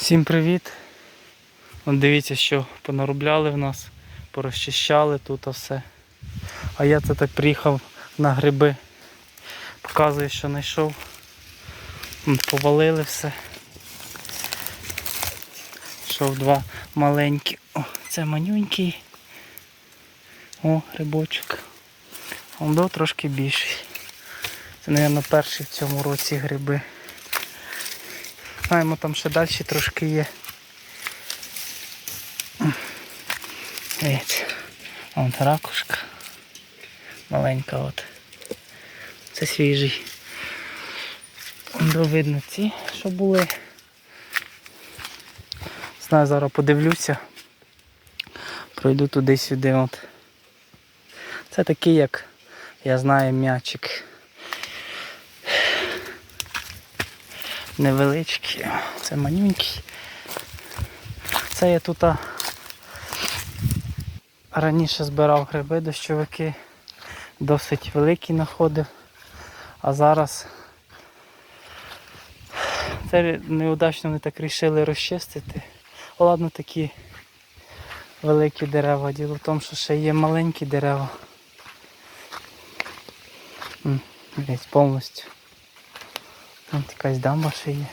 Всім привіт! От дивіться, що понаробляли в нас, порозчищали тут все. А я це так приїхав на гриби. Показую, що знайшов. Повалили все. Йшов два маленькі. О, це манюнький. О, грибочок. Он до трошки більший. Це, мабуть, перші в цьому році гриби. Знаємо, там ще далі трошки є. Дивіться. Вон ракушка. Маленька от. Це свіжий. До видно ці, що були. Знаю, зараз подивлюся. Пройду туди-сюди. От. Це такий, як я знаю, м'ячик. Невеличкі, це манюнький. Це я тут раніше збирав гриби, дощовики, досить великі знаходив, а зараз це неудачно вони так вирішили розчистити. Ладно, такі великі дерева. Діло в тому, що ще є маленькі дерева. Повністю. Ось якась дамба ще є.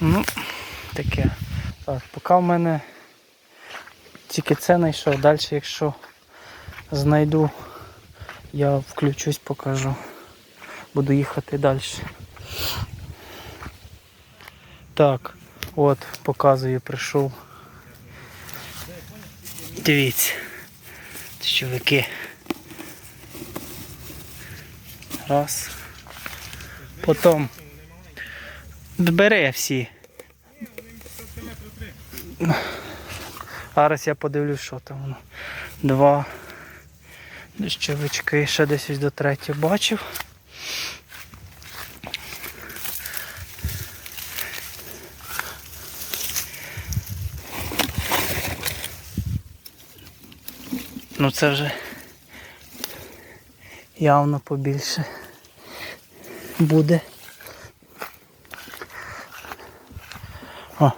Ну, таке. Так, поки в мене тільки це знайшов, далі якщо знайду, я включусь, покажу. Буду їхати далі. Так, от, показую, прийшов. Дивіться. Чоловіки. Раз. Потім бери всі. Зараз я подивлюсь, що там воно. Два. Дощовички, ще десь ось до третього бачив. Ну це вже явно побільше буде. О.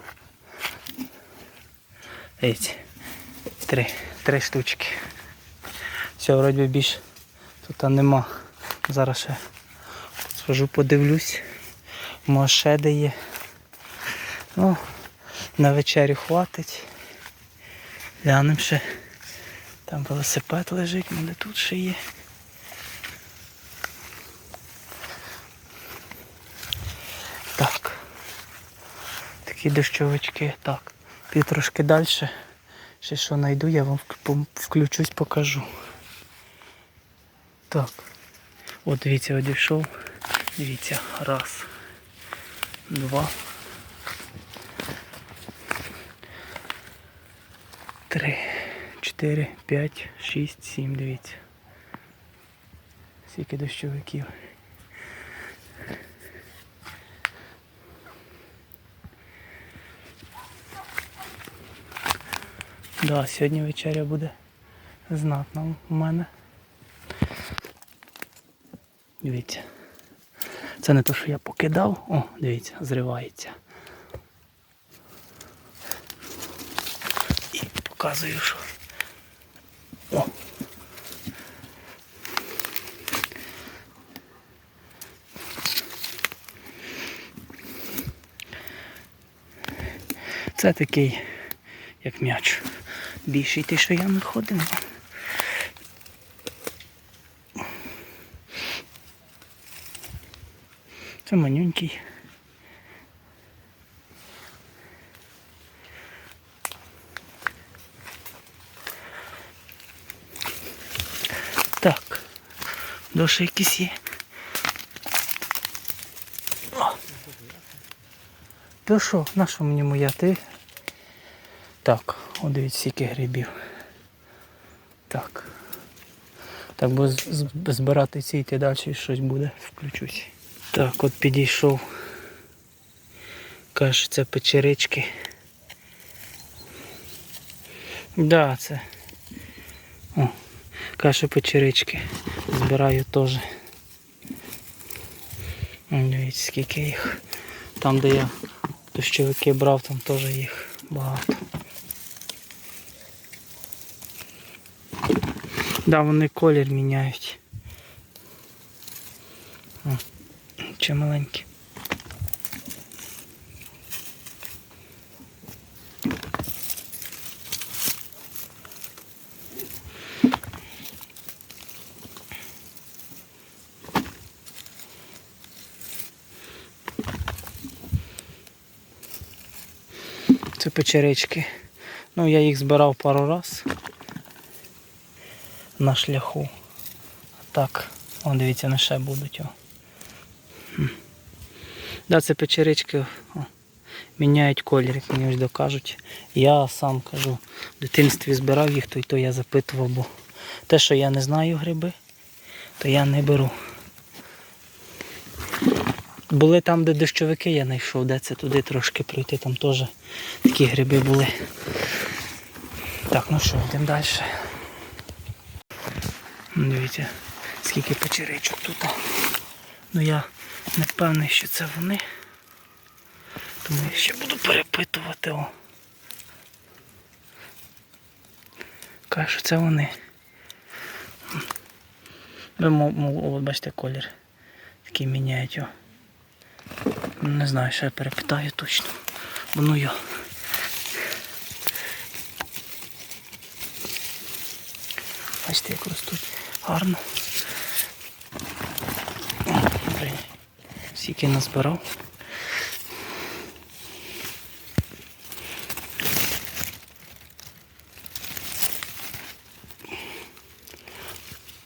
Дивіться. Три. Три штучки. Все, вроді більше тут нема. Зараз ще схожу, подивлюсь. Може ще де є. Ну, на вечерю хватить. Глянемо ще. Там велосипед лежить, мене тут ще є. Такі дощовички. Так. Пів трошки далі. Ще що знайду, я вам включусь, покажу. Так. От дивіться, одійшов. Дивіться, раз. Два. Три. 4, 5, 6, 7, дивіться. Скільки дощовиків. Да, сьогодні вечеря буде знатна у мене. Дивіться. Це не те, що я покидав. О, дивіться, зривається. І показую, що. О. Це такий, як м'яч. Більший той, що я знаходив. Це манюнький. Так. Доші якісь є. То що, на що мені моя ти? Так, о, дивіться, скільки грибів. Так. Так, бо збирати ці йти далі щось буде, включусь. Так, от підійшов. Каже, це печерички. Да, це. О, каже печерички. Збираю теж. Дивіться, скільки їх. Там, де я дощовики брав, там теж їх багато. Да, вони колір міняють. О, чи маленькі. Це печерички. Ну, я їх збирав пару раз на шляху. А так, о, дивіться, вони ще будуть. О. Да, це печерички о, міняють колір, як мені ось докажуть. Я сам кажу, в дитинстві збирав їх, то й то я запитував, бо те, що я не знаю гриби, то я не беру. Були там, де дощовики я знайшов, де це туди трошки пройти, там теж такі гриби були. Так, ну що, йдемо далі. Ну, Дивіться, скільки печеричок тут. Ну я не впевнений, що це вони. Тому я ще буду перепитувати. О. Каже, що це вони. От бачите колір. Такий міняють. О. Ну, Не знаю, ще я перепитаю точно. Бо ну я. Бачите, як ростуть гарно. Скільки назбирав.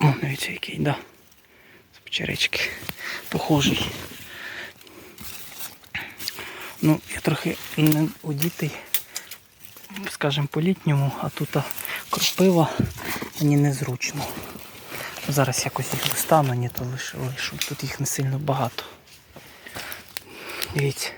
О, дивіться який, да. З печерички. Похожий. Ну, я трохи не одітий, скажімо, по-літньому, а тут кропива мені незручно. Зараз якось їх достану, ні, то лише лишу. Тут їх не сильно багато. Дивіться.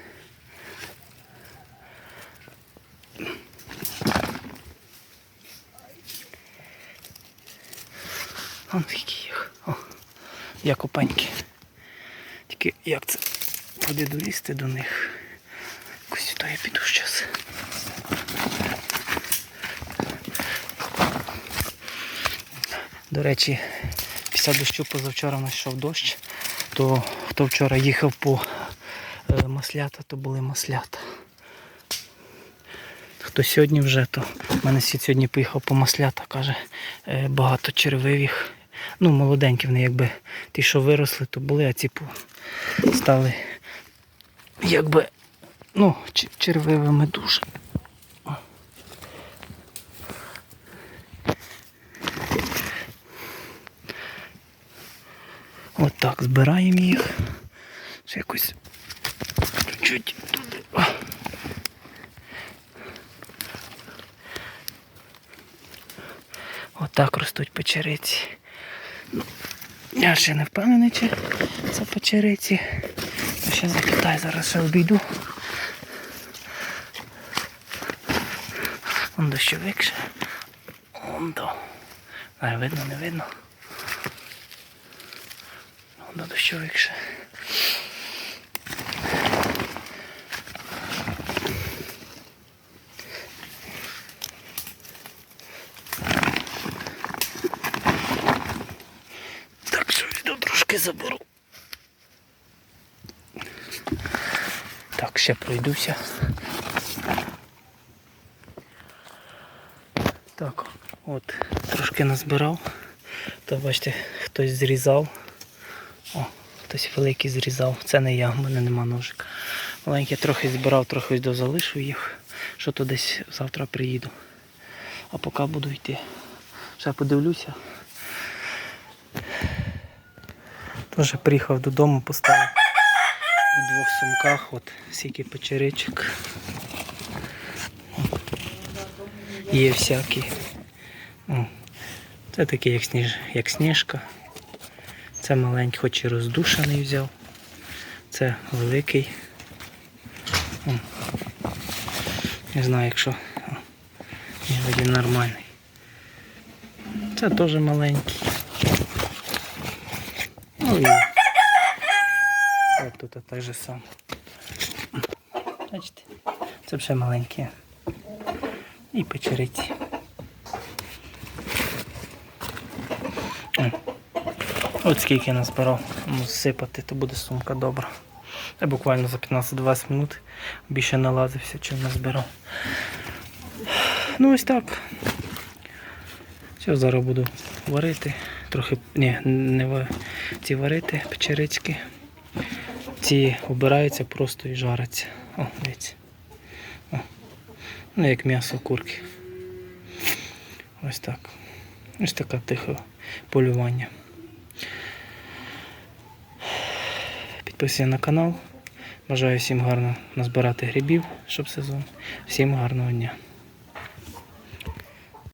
Вон скільки їх. О, як опеньки. Тільки як це буде долізти до них. Якось сюди я піду зараз. До речі, після дощу позавчора у нас йшов дощ, то хто вчора їхав по е, маслята, то були маслята. Хто сьогодні вже, то в мене сід сьогодні поїхав по маслята, каже, е, багато червивих. Ну, молоденькі вони якби ті, що виросли, то були, а ці стали якби ну, червивими дуже. От збираємо їх. Ще якось чуть-чуть туди. Отак ростуть печериці. Ну, я ще не впевнений, чи це печериці. Ще запитаю, зараз ще обійду. Вон дощовик ще. Вон до. А, видно, не видно. До дощовик ще. Так що йду трошки заберу. Так, ще пройдуся. Так, от, трошки назбирав. То бачите, хтось зрізав. О, хтось великий зрізав. Це не я, в мене нема ножика. Маленький трохи збирав, трохи до залишив їх. Що то десь завтра приїду. А поки буду йти. Ще подивлюся. Теж приїхав додому, поставив у двох сумках, от скільки печеричок. Є всякі. Це такий як, сніж, як сніжка. Це маленький, хоч і роздушений взяв. Це великий. О. Не знаю, якщо вроді нормальний. Це теж маленький. Ну от тут так же само. Бачите? Це ще маленькі. І печериці. От скільки я назбирав. Ну, сипати, то буде сумка добра. Я буквально за 15-20 минут більше налазився, чим назбирав. Ну ось так. Все, зараз буду варити. Трохи. Ні, не ці варити печерички. Ці обираються просто і жаряться. О, дивіться. О. Ну, як м'ясо курки. Ось так. Ось таке тихе полювання. Підписуйтесь на канал. Бажаю всім гарно назбирати грибів, щоб сезон. Всім гарного дня.